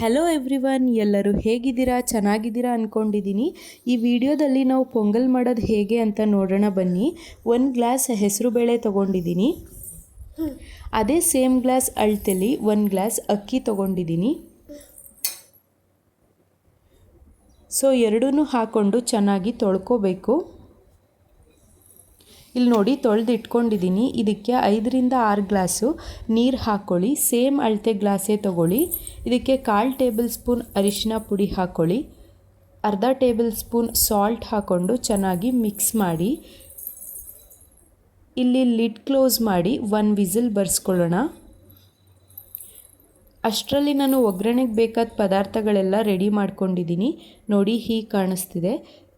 Hello everyone ಎಲ್ಲರೂ ಹೇಗಿದ್ದೀರಾ? ಚೆನ್ನಾಗಿದ್ದೀರಾ ಅಂದ್ಕೊಂಡಿದ್ದೀನಿ ಈ ವಿಡಿಯೋದಲ್ಲಿ ನಾವು ಪೊಂಗಲ್ ಮಾಡೋದು ಹೇಗೆ ಅಂತ ನೋಡೋಣ ಬನ್ನಿ. ಒಂದು ಗ್ಲಾಸ್ ಹೆಸರು ಬೇಳೆ ತೊಗೊಂಡಿದ್ದೀನಿ. ಅದೇ ಸೇಮ್ ಗ್ಲಾಸ್ ಅಳ್ತೆಲಿ ಒಂದು ಗ್ಲಾಸ್ ಅಕ್ಕಿ ತೊಗೊಂಡಿದ್ದೀನಿ. ಸೊ ಎರಡೂ ಹಾಕ್ಕೊಂಡು ಚೆನ್ನಾಗಿ ತೊಳ್ಕೊಬೇಕು. ಇಲ್ಲಿ ನೋಡಿ ತೊಳೆದು ಇಟ್ಕೊಂಡಿದ್ದೀನಿ ಇದಕ್ಕೆ ಐದರಿಂದ ಆರು ಗ್ಲಾಸು ನೀರು ಹಾಕ್ಕೊಳ್ಳಿ ಸೇಮ್ ಅಳತೆ ಗ್ಲಾಸೇ ತೊಗೊಳ್ಳಿ. ಇದಕ್ಕೆ ಕಾಲು ಟೇಬಲ್ ಸ್ಪೂನ್ ಅರಿಶಿನ ಪುಡಿ ಹಾಕ್ಕೊಳ್ಳಿ ಅರ್ಧ ಟೇಬಲ್ ಸ್ಪೂನ್ ಸಾಲ್ಟ್ ಹಾಕ್ಕೊಂಡು ಚೆನ್ನಾಗಿ ಮಿಕ್ಸ್ ಮಾಡಿ. ಇಲ್ಲಿ ಲಿಡ್ ಕ್ಲೋಸ್ ಮಾಡಿ ಒನ್ ವಿಸಿಲ್ ಬರ್ಸ್ಕೊಳ್ಳೋಣ. ಅಷ್ಟರಲ್ಲಿ ನಾನು ಒಗ್ಗರಣೆಗೆ ಬೇಕಾದ ಪದಾರ್ಥಗಳೆಲ್ಲ ರೆಡಿ ಮಾಡ್ಕೊಂಡಿದ್ದೀನಿ ನೋಡಿ ಹೀಗೆ ಕಾಣಿಸ್ತಿದೆ.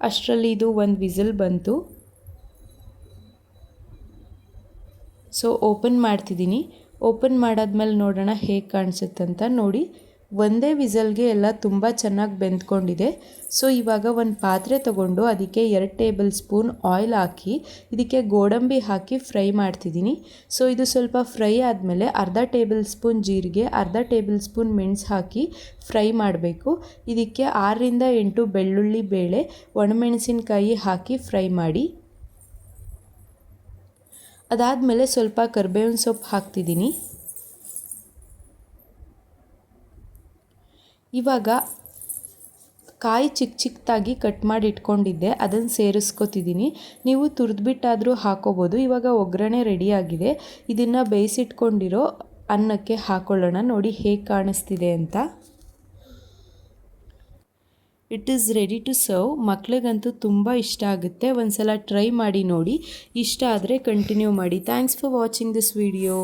ಅಷ್ಟರಲ್ಲಿ ಇದು ಒಂದು ವಿಸಿಲ್ ಬಂತು. ಸೊ ಓಪನ್ ಮಾಡ್ತಿದ್ದೀನಿ ಓಪನ್ ಮಾಡಾದ್ಮೇಲೆ ನೋಡೋಣ ಹೇಗೆ ಕಾಣಿಸುತ್ತಂತ ನೋಡಿ. ಒಂದೇ ವಿಸಲ್ಗೆ ಎಲ್ಲ ತುಂಬ ಚೆನ್ನಾಗಿ ಬೆಂದ್ಕೊಂಡಿದೆ. ಸೊ ಇವಾಗ ಒಂದು ಪಾತ್ರೆ ತಗೊಂಡು ಅದಕ್ಕೆ ಎರಡು ಟೇಬಲ್ ಸ್ಪೂನ್ ಆಯಿಲ್ ಹಾಕಿ, ಇದಕ್ಕೆ ಗೋಡಂಬಿ ಹಾಕಿ ಫ್ರೈ ಮಾಡ್ತಿದ್ದೀನಿ ಸೊ ಇದು ಸ್ವಲ್ಪ ಫ್ರೈ ಆದಮೇಲೆ ಅರ್ಧ ಟೇಬಲ್ ಸ್ಪೂನ್ ಜೀರಿಗೆ, ಅರ್ಧ ಟೇಬಲ್ ಸ್ಪೂನ್ ಮೆಣಸು ಹಾಕಿ ಫ್ರೈ ಮಾಡಬೇಕು. ಇದಕ್ಕೆ ಆರರಿಂದ ಎಂಟು ಬೆಳ್ಳುಳ್ಳಿ ಬೇಳೆ ಒಣಮೆಣಸಿನಕಾಯಿ ಹಾಕಿ ಫ್ರೈ ಮಾಡಿ. ಅದಾದಮೇಲೆ ಸ್ವಲ್ಪ ಕರ್ಬೇವಿನ ಸೊಪ್ಪು ಹಾಕ್ತಿದ್ದೀನಿ. ಇವಾಗ ಕಾಯಿ ಚಿಕ್ಕ ಚಿಕ್ಕದಾಗಿ ಕಟ್ ಮಾಡಿ ಇಟ್ಕೊಂಡಿದ್ದೆ, ಅದನ್ನು ಸೇರಿಸ್ಕೊತಿದ್ದೀನಿ. ನೀವು ತುರಿದ್ಬಿಟ್ಟಾದರೂ ಹಾಕೋಬೋದು. ಇವಾಗ ಒಗ್ಗರಣೆ ರೆಡಿಯಾಗಿದೆ ಇದನ್ನು ಬೇಯಿಸಿಟ್ಕೊಂಡಿರೋ ಅನ್ನಕ್ಕೆ ಹಾಕೊಳ್ಳೋಣ. ನೋಡಿ ಹೇಗೆ ಕಾಣಿಸ್ತಿದೆ ಅಂತ. It is ready to serve ಮಕ್ಳಿಗಂತೂ ತುಂಬ ಇಷ್ಟ ಆಗುತ್ತೆ. ಒಂದು ಸಲ ಟ್ರೈ ಮಾಡಿ ನೋಡಿ. ಇಷ್ಟ ಆದರೆ ಕಂಟಿನ್ಯೂ ಮಾಡಿ. Thanks for watching this video